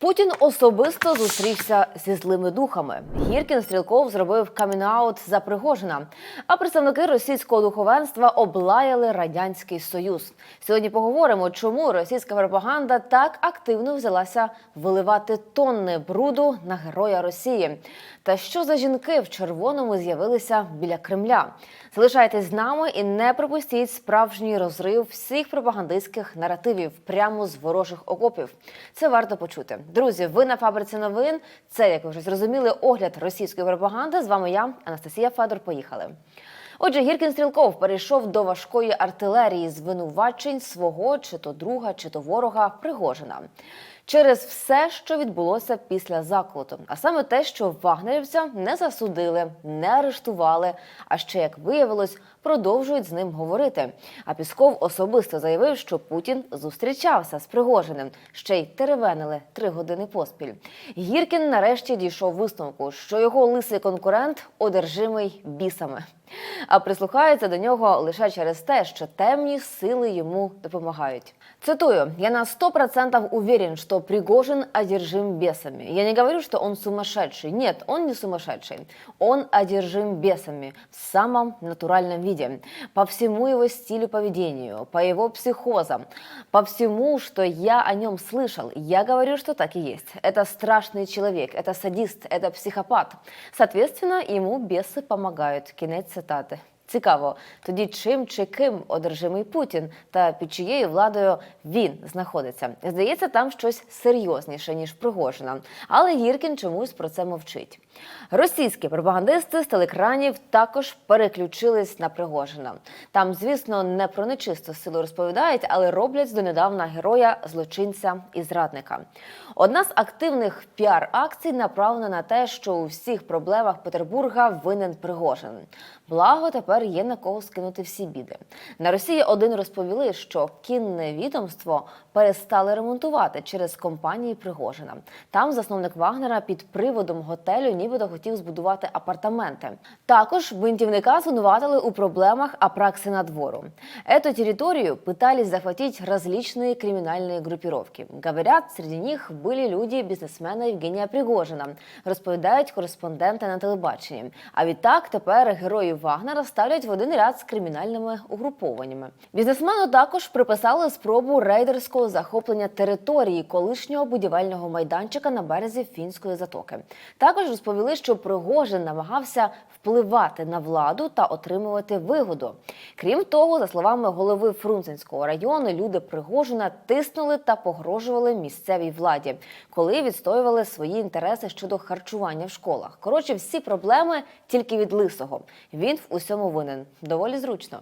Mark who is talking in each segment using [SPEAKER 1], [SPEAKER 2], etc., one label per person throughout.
[SPEAKER 1] Путін особисто зустрівся зі злими духами. Гіркін Стрілков зробив камінаут за Пригожина. А представники російського духовенства облаяли радянський союз. Сьогодні поговоримо, чому російська пропаганда так активно взялася виливати тонни бруду на героя Росії. Та що за жінки в червоному з'явилися біля Кремля? Залишайтесь з нами і не пропустіть справжній розрив всіх пропагандистських наративів прямо з ворожих окопів. Це варто почути. Друзі, ви на фабриці новин. Це, як ви вже зрозуміли, огляд російської пропаганди. З вами я, Анастасія Федор. Поїхали. Отже, Гіркін Стрілков перейшов до важкої артилерії звинувачень свого чи то друга, чи то ворога Пригожина через все, що відбулося після заколоту, а саме те, що вагнерівця не засудили, не арештували, а ще як виявилось, продовжують з ним говорити. А Пісков особисто заявив, що Путін зустрічався з Пригожиним, ще й теревенили три години поспіль. Гіркін нарешті дійшов висновку, що його лисий конкурент одержимий бісами. А прислухаються до нього лише через те, що темні сили йому допомагають. Цитую: я на 100% уверен, что Пригожин одержим бесами. Я не говорю, что он сумасшедший. Нет, он не сумасшедший. Он одержим бесами в самом натуральном виде. По всему его стилю поведению, по его психозам, по всему, что я о нем слышал. Я говорю, что так и есть. Это страшный человек, это садист, это психопат. Соответственно, ему бесы помогают. Кінець цитати. Цікаво, тоді чим чи ким одержимий Путін та під чиєю владою він знаходиться. Здається, там щось серйозніше ніж Пригожина. Але Гіркін чомусь про це мовчить. Російські пропагандисти з телекранів також переключились на Пригожина. Там, звісно, не про нечисту силу розповідають, але роблять з донедавна героя, злочинця і зрадника. Одна з активних піар-акцій направлена на те, що у всіх проблемах Петербурга винен Пригожин. Благо тепер є на кого скинути всі біди. На Росії один розповіли, що кінне відомство перестали ремонтувати через компанії Пригожина. Там засновник Вагнера під приводом готелю нібито хотів збудувати апартаменти. Також бунтівника звинуватили у проблемах Апраксина двору. Эту территорию пытались захватить различные криминальные группировки. Говорят, среди них были люди бізнесмена Євгенія Пригожина, розповідають кореспонденти на телебаченні. А відтак тепер героїв Вагнера ставлять в один ряд з кримінальними угрупованнями. Бізнесмену також приписали спробу рейдерського захоплення території колишнього будівельного майданчика на березі фінської затоки. Також розповіли, що Пригожин намагався впливати на владу та отримувати вигоду. Крім того, за словами голови Фрунзенського району, люди Пригожина тиснули та погрожували місцевій владі, коли відстоювали свої інтереси щодо харчування в школах. Коротше, всі проблеми тільки від лисого. Він в усьому винен. Доволі зручно.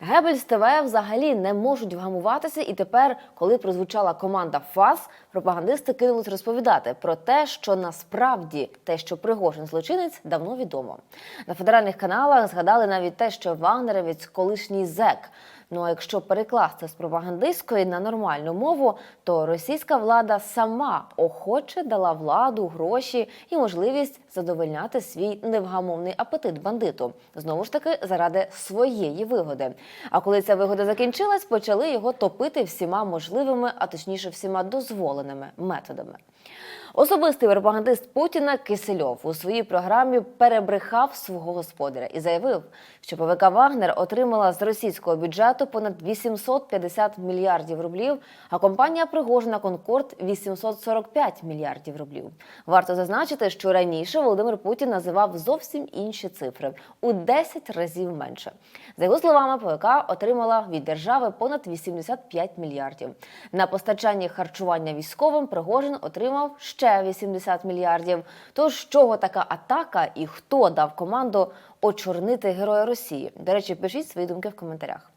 [SPEAKER 1] Гебельс ТВ взагалі не можуть вгамуватися, і тепер, коли прозвучала команда ФАС, пропагандисти кинулись розповідати про те, що насправді те, що Пригожин злочинець, давно відомо. На федеральних каналах згадали навіть те, що Вагнеровець колишній зек. Ну а якщо перекласти з пропагандистської на нормальну мову, то російська влада сама охоче дала владу, гроші і можливість задовольняти свій невгамовний апетит бандиту. Знову ж таки, заради своєї вигоди. А коли ця вигода закінчилась, почали його топити всіма можливими, а точніше, всіма дозволеними методами. Особистий пропагандист Путіна Кисельов у своїй програмі перебрехав свого господаря і заявив, що ПВК Вагнер отримала з російського бюджету понад 850 мільярдів рублів, а компанія Пригожина Конкорд 845 мільярдів рублів. Варто зазначити, що раніше Володимир Путін називав зовсім інші цифри у 10 разів менше. За його словами, ПВК отримала від держави понад 85 мільярдів. На постачанні харчування військовим Пригожин отримав ще 80 мільярдів. Тож чого така атака і хто дав команду очорнити героя Росії? До речі, пишіть свої думки в коментарях.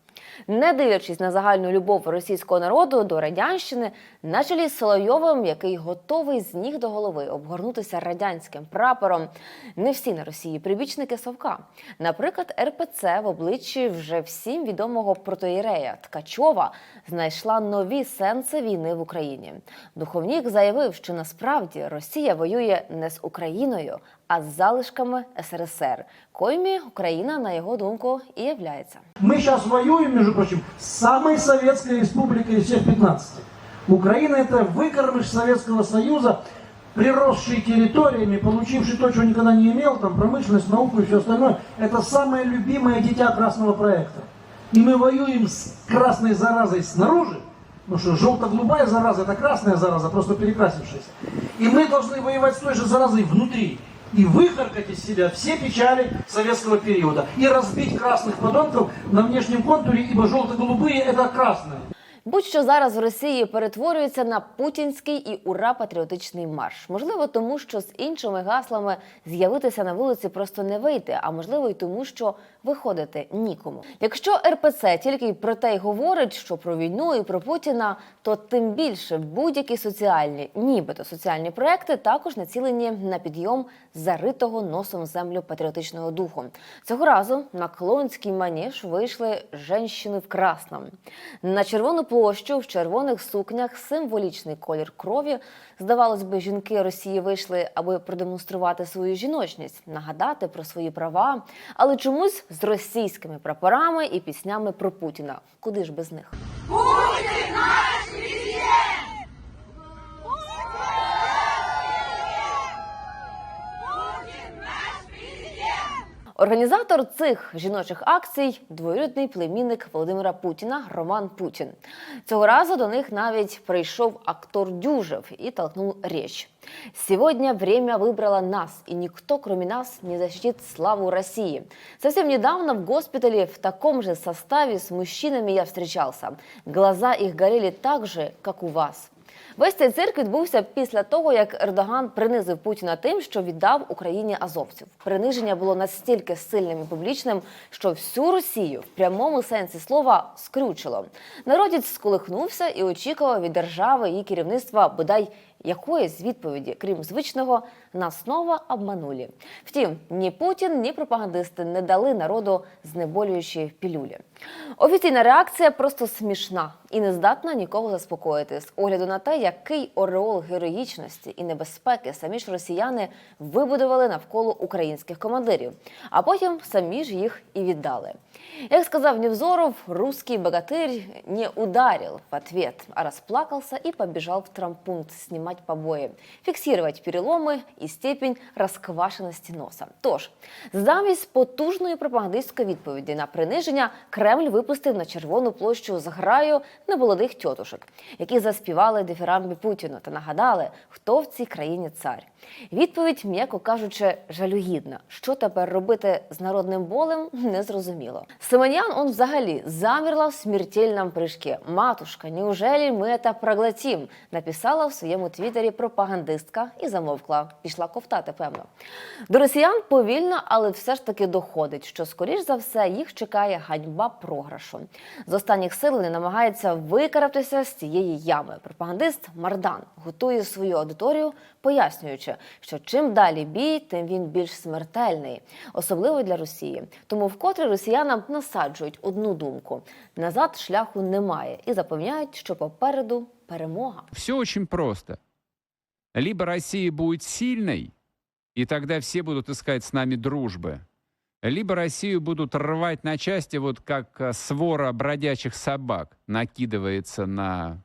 [SPEAKER 1] Не дивлячись на загальну любов російського народу до радянщини, на чолі з Соловйовим, який готовий з ніг до голови обгорнутися радянським прапором, не всі на Росії прибічники Совка. Наприклад, РПЦ в обличчі вже всім відомого протоєрея Ткачова знайшла нові сенси війни в Україні. Духовнік заявив, що насправді Росія воює не з Україною, а з залишками СРСР, коїми Україна, на його думку, і являється.
[SPEAKER 2] Мы сейчас воюем, между прочим, с самой советской республикой из всех 15. Украина это выкормыш Советского Союза, приросший территориями, получивший то, чего никогда не имел, там промышленность, науку и все остальное. Это самое любимое дитя красного проекта. И мы воюем с красной заразой снаружи, потому что желто-голубая зараза это красная зараза, просто перекрасившаяся. И мы должны воевать с той же заразой внутри. И выхаркать из себя все печали советского периода. И разбить красных подонков на внешнем контуре, ибо желто-голубые это красные.
[SPEAKER 1] Будь-що зараз в Росії перетворюється на путінський і ура патріотичний марш. Можливо, тому що з іншими гаслами з'явитися на вулиці просто не вийти, а можливо, й тому, що виходити нікому. Якщо РПЦ тільки про те й говорить, що про війну і про Путіна, то тим більше будь-які соціальні, нібито соціальні проекти також націлені на підйом заритого носом землю патріотичного духу. Цього разу на клоунський маніж вийшли женщини в красному. На червону площу в червоних сукнях символічний колір крові. Здавалось би, жінки Росії вийшли, аби продемонструвати свою жіночність, нагадати про свої права, але чомусь з російськими прапорами і піснями про Путіна. Куди ж без них? Організатор цих жіночих акцій двоюрідний племінник Володимира Путіна Роман Путін. Цього разу до них навіть прийшов актор Дюжев і толкнув речь. Сегодня время выбрало нас, и никто, кроме нас, не защитит славу России. Совсем недавно в госпитале в таком же составе с мужчинами я встречался. Глаза их горели так же, как у вас. Весь цей цирк відбувся після того, як Ердоган принизив Путіна тим, що віддав Україні азовців. Приниження було настільки сильним і публічним, що всю Росію в прямому сенсі слова скрючило. Народець сколихнувся і очікував від держави і керівництва бодай якоїсь відповіді, крім звичного, нас знову обманули. Втім, ні Путін, ні пропагандисти не дали народу знеболюючі пілюлі. Офіційна реакція просто смішна і не здатна нікого заспокоїти з огляду на те, який ореол героїчності і небезпеки самі ж росіяни вибудували навколо українських командирів, а потім самі ж їх і віддали. Як сказав Невзоров, русский богатырь не ударил в ответ, а расплакался и побежал в трампункт снимать побои, фиксировать переломы и степень розквашеності носа. Тож, замість потужної пропагандистської відповіді на приниження Кремль випустив на червону площу зграю немолодих тьотушок, які заспівали дифірамби Путіну та нагадали, хто в цій країні цар. Відповідь, м'яко кажучи, жалюгідна. Що тепер робити з народним болем, незрозуміло. Симонян он взагалі замерла в смертельному прыжке. Матушка, неужели ми это проглотим? Написала в своєму твіттері пропагандистка і замовкла. Пішла ковтати, певно. До росіян повільно, але все ж таки доходить, що скоріш за все їх чекає ганьба програшу. З останніх сил вони намагаються викарабтися з цієї ями. Пропагандист Мардан готує свою аудиторію, пояснюючи, що чим далі бій, тим він більш смертельний, особливо для Росії. Тому вкотре росіянам насаджують одну думку: назад шляху немає, і запевняють, що попереду перемога.
[SPEAKER 3] Все очень просто. Либо Россия будет сильной, и тогда все будут искать с нами дружбы, либо Россию будут рвать на части, вот как э, свора бродячих собак накидывается на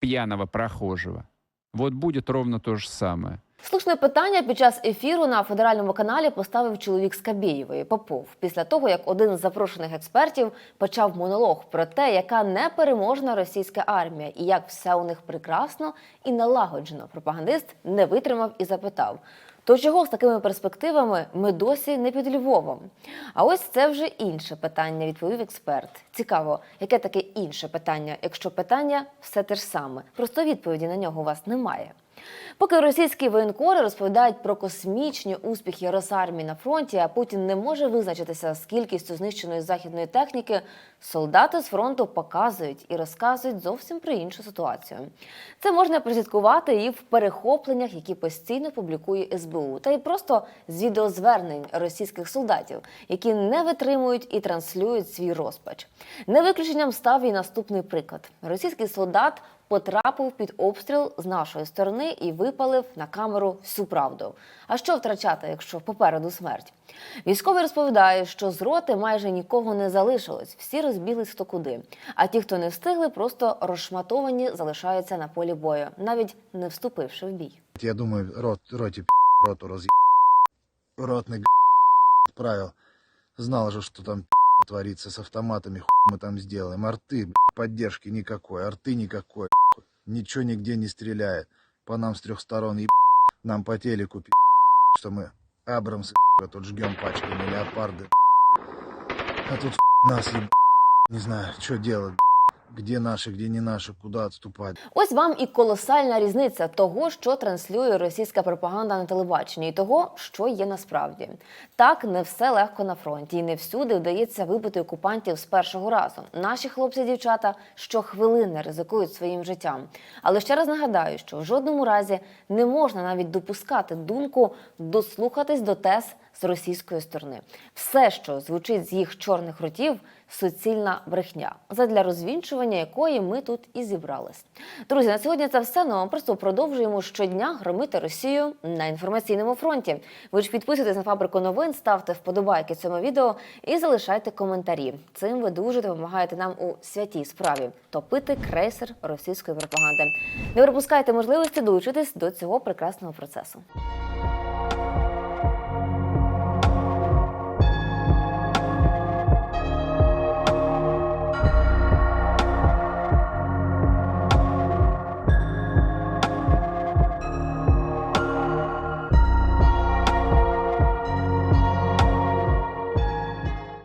[SPEAKER 3] пьяного прохожего. Вот будет ровно то же самое.
[SPEAKER 1] Слушне питання під час ефіру на федеральному каналі поставив чоловік з Кабєєвої Попов після того, як один з запрошених експертів почав монолог про те, яка непереможна російська армія і як все у них прекрасно і налагоджено. Пропагандист не витримав і запитав: то чого з такими перспективами ми досі не під Львовом? А ось це вже інше питання, відповів експерт. Цікаво, яке таке інше питання, якщо питання все те ж саме, просто відповіді на нього у вас немає. Поки російські воєнкори розповідають про космічні успіхи Росармії на фронті, а Путін не може визначитися з кількістю знищеної західної техніки, солдати з фронту показують і розказують зовсім про іншу ситуацію. Це можна прослідкувати і в перехопленнях, які постійно публікує СБУ, та й просто з відеозвернень російських солдатів, які не витримують і транслюють свій розпач. Не виключенням став і наступний приклад: російський солдат потрапив під обстріл з нашої сторони і випалив на камеру всю правду. А що втрачати, якщо попереду смерть? Військовий розповідає, що з роти майже нікого не залишилось, всі розбіглись хто куди. А ті, хто не встигли, просто розшматовані залишаються на полі бою, навіть не вступивши в бій.
[SPEAKER 4] Я думаю, рот, роте роту разъ... Ротный отправил. Знал же, что там творится с автоматами, хуй мы там сделаем. Арты, б***ь, поддержки никакой, арты никакой. б***ь. Ничего нигде не стреляет. По нам с трех сторон еб... Нам по телеку пи***, что мы Абрамсы б***ь, тут жгем пачками, леопарды. А тут нас еб... Не знаю, что делать. Б***ь. Где наши, где не наши, куда отступать.
[SPEAKER 1] Ось вам і колосальна різниця того, що транслює російська пропаганда на телебаченні, і того, що є насправді. Так не все легко на фронті, і не всюди вдається вибити окупантів з першого разу. Наші хлопці-дівчата щохвилини ризикують своїм життям. Але ще раз нагадаю, що в жодному разі не можна навіть допускати думку дослухатись до тез з російської сторони. Все, що звучить з їх чорних ротів, суцільна брехня, задля розвінчування якої ми тут і зібрались. Друзі, на сьогодні це все. Ну а просто продовжуємо щодня громити Росію на інформаційному фронті. Ви ж підписуйтесь на фабрику новин, ставте вподобайки цьому відео і залишайте коментарі. Цим ви дуже допомагаєте нам у святій справі топити крейсер російської пропаганди. Не пропускайте можливості долучитись до цього прекрасного процесу.